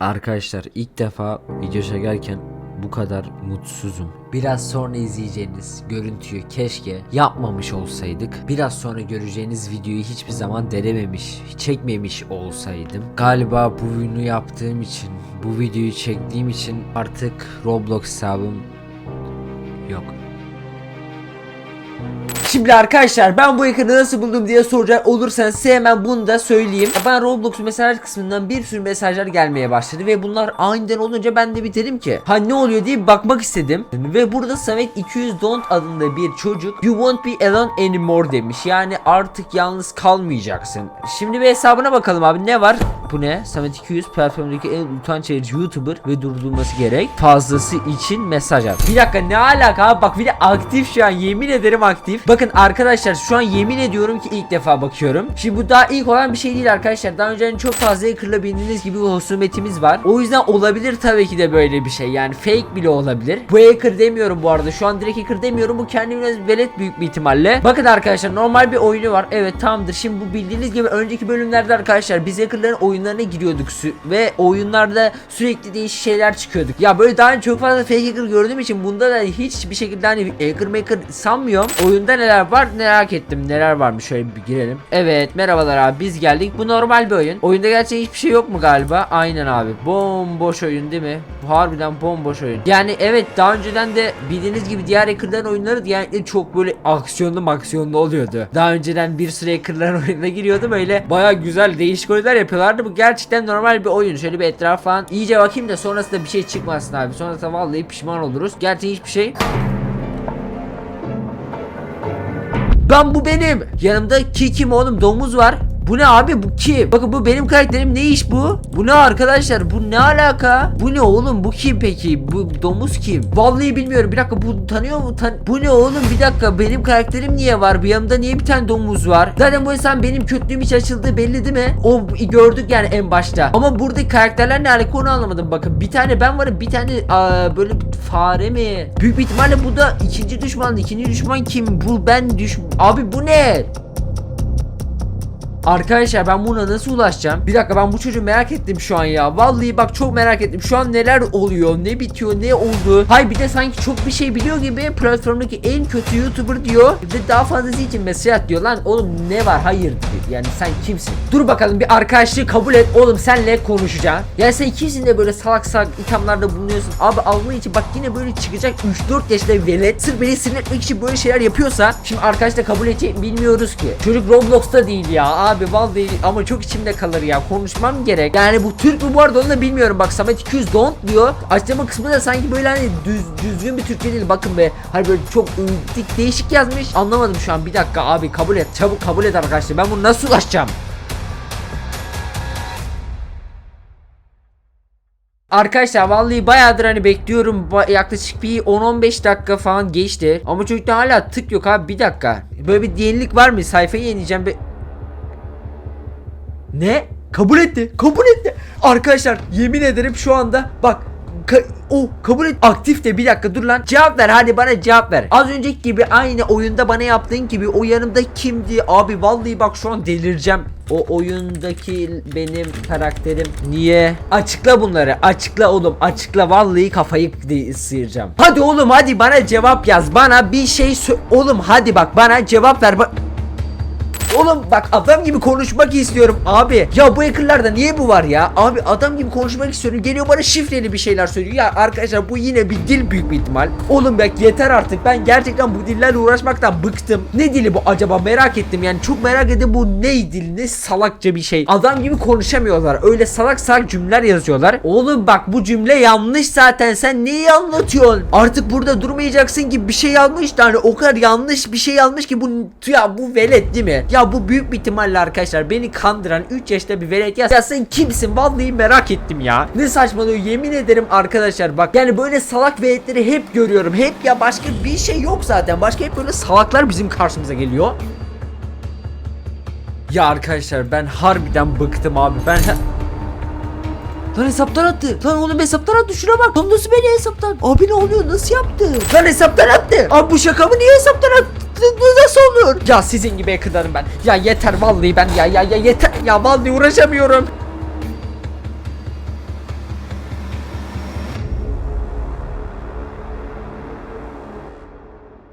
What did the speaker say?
Arkadaşlar ilk defa video çekerken bu kadar mutsuzum. Biraz sonra izleyeceğiniz görüntüyü keşke yapmamış olsaydık. Biraz sonra göreceğiniz videoyu hiçbir zaman denememiş, çekmemiş olsaydım. Galiba bu oyunu yaptığım için, bu videoyu çektiğim için artık Roblox hesabım yok. Şimdi arkadaşlar ben bu ekranı nasıl buldum diye soracak olursanız hemen bunu da söyleyeyim. Ben Roblox mesaj kısmından bir sürü mesajlar gelmeye başladı ve bunlar aniden olunca ben de bir dedim ki ha ne oluyor diye bakmak istedim. Ve burada Samet 200 Don't adında bir çocuk You won't be alone anymore demiş. Yani artık yalnız kalmayacaksın. Şimdi bir hesabına bakalım abi ne var? Bu ne? Samet 200 platformdaki en utanç verici YouTuber ve durdurulması gerek. Fazlası için mesaj at. Bir dakika ne alaka abi? Bak bir de aktif şu an yemin ederim aktif. Bakın arkadaşlar şu an yemin ediyorum ki ilk defa bakıyorum. Şimdi bu daha ilk olan bir şey değil arkadaşlar. Daha önce çok fazla hackerla bildiğiniz gibi husumetimiz var. O yüzden olabilir tabii ki de böyle bir şey. Yani fake bile olabilir. Bu hacker demiyorum bu arada. Şu an direkt hacker demiyorum. Bu kendi biraz velet büyük bir ihtimalle. Bakın arkadaşlar normal bir oyunu var. Evet tamamdır. Şimdi bu bildiğiniz gibi önceki bölümlerde arkadaşlar biz hackerların oyunlarına giriyorduk ve oyunlarda sürekli değişik şeyler çıkıyorduk. Ya böyle daha çok fazla fake hacker gördüğüm için bunda da hiçbir şekilde hani hacker maker sanmıyorum. Oyunda neler var merak ettim. Neler varmış şöyle bir girelim. Evet merhabalar abi biz geldik. Bu normal bir oyun. Oyunda gerçekten hiçbir şey yok mu galiba? Aynen abi. Bomboş oyun değil mi? Harbiden bomboş oyun. Yani evet daha önceden de bildiğiniz gibi diğer hackerların oyunları genellikle çok böyle aksiyonlu maksiyonlu oluyordu. Daha önceden bir sürü hackerların oyununa giriyordum öyle baya güzel değişik oyunlar yapıyorlardı. Bu gerçekten normal bir oyun. Şöyle bir etraf falan iyice bakayım da sonrasında bir şey çıkmasın abi. Sonrasında vallahi pişman oluruz. Gerçi hiçbir şey Ben bu benim. Yanımda ki kim oğlum domuz var. Bu ne abi bu kim? Bakın bu benim karakterim ne iş bu? Bu ne arkadaşlar? Bu ne alaka? Bu ne oğlum? Bu kim peki? Bu domuz kim? Vallahi bilmiyorum. Bir dakika bu tanıyor mu? Tan bu ne oğlum? Bir dakika benim karakterim niye var? Bir yanımda niye bir tane domuz var? Zaten bu insan benim kötülüğüm hiç açıldığı belli değil mi? O gördük yani en başta. Ama buradaki karakterler ne alaka onu anlamadım. Bakın bir tane ben varım. Bir tane aa, böyle fare mi? Büyük ihtimalle bu da ikinci düşman. İkinci düşman kim? Bu ben düş... Abi bu ne? Arkadaşlar ben buna nasıl ulaşacağım? Bir dakika ben bu çocuğu merak ettim şu an ya. Vallahi bak çok merak ettim. Şu an neler oluyor? Ne bitiyor? Ne oldu? Hay bir de sanki çok bir şey biliyor gibi platformdaki en kötü YouTuber diyor ve daha fazlası için mesaj at diyor. Lan oğlum ne var? Hayır yani sen kimsin? Dur bakalım bir arkadaşlığı kabul et. Oğlum senle konuşacağım. Yani sen kimsin de böyle salak salak ithamlarda bulunuyorsun. Abi Allah için bak yine böyle çıkacak 3-4 yaşında velet. Sırf beni sinir etmek için böyle şeyler yapıyorsa şimdi arkadaş da kabul edecek bilmiyoruz ki. Çocuk Roblox'ta değil ya abi vallahi ama çok içimde kalır ya konuşmam gerek. Yani bu Türk mü bu arada onu da bilmiyorum. Bak Samet 200 don't diyor. Açıklama kısmı da sanki böyle hani düz, düzgün bir Türkçe değil. Bakın be hani böyle çok ıı, değişik yazmış. Anlamadım şu an. Bir dakika abi kabul et. Çabuk kabul et arkadaşlar. Ben bunu nasıl ulaşacağım? Arkadaşlar vallahi bayağıdır hani bekliyorum Ba- yaklaşık bir 10-15 dakika falan geçti ama çocukta hala tık yok abi bir dakika böyle bir yenilik var mı sayfayı yenileyeceğim be Ne? Kabul etti kabul etti. Arkadaşlar yemin ederim şu anda bak Ka- o kabul et aktif de bir dakika dur lan. Cevap ver hadi bana cevap ver. Az önceki gibi aynı oyunda bana yaptığın gibi o yanımda kimdi? Abi vallahi bak şu an delireceğim. O oyundaki benim karakterim niye? Açıkla bunları açıkla oğlum açıkla. Vallahi kafayı sıyıracağım hadi oğlum hadi bana cevap yaz. Bana bir şey oğlum hadi bak bana cevap ver. Ba- Oğlum bak adam gibi konuşmak istiyorum abi. Ya bu hackerlarda niye bu var ya? Abi adam gibi konuşmak istiyorum. Geliyor bana şifreli bir şeyler söylüyor. Ya arkadaşlar bu yine bir dil büyük bir ihtimal. Oğlum bak yeter artık. Ben gerçekten bu dillerle uğraşmaktan bıktım. Ne dili bu acaba merak ettim. Yani çok merak ettim bu ne dil ne salakça bir şey. Adam gibi konuşamıyorlar. Öyle salak salak cümleler yazıyorlar. Oğlum bak bu cümle yanlış zaten. Sen neyi anlatıyorsun? Artık burada durmayacaksın ki bir şey yanlış da hani o kadar yanlış bir şey yanlış ki bu ya bu velet değil mi? Ya bu büyük bir ihtimalle arkadaşlar beni kandıran 3 yaşta bir velet ya, ya sen kimsin? Vallahi merak ettim ya. Ne saçmalıyor yemin ederim arkadaşlar bak yani böyle salak veletleri hep görüyorum. Hep ya başka bir şey yok zaten. Başka hep böyle salaklar bizim karşımıza geliyor. Ya arkadaşlar ben harbiden bıktım abi. Ben Lan hesaptan attı. Lan oğlum hesaptan attı. Şuna bak. Lan nasıl beni hesaptan? Abi ne oluyor? Nasıl yaptı? Lan hesaptan attı. Abi bu şaka mı? Niye hesaptan attı? Nasıl olur? Ya sizin gibi yakınlarım ben. Ya yeter vallahi ben ya ya ya yeter. Ya vallahi uğraşamıyorum.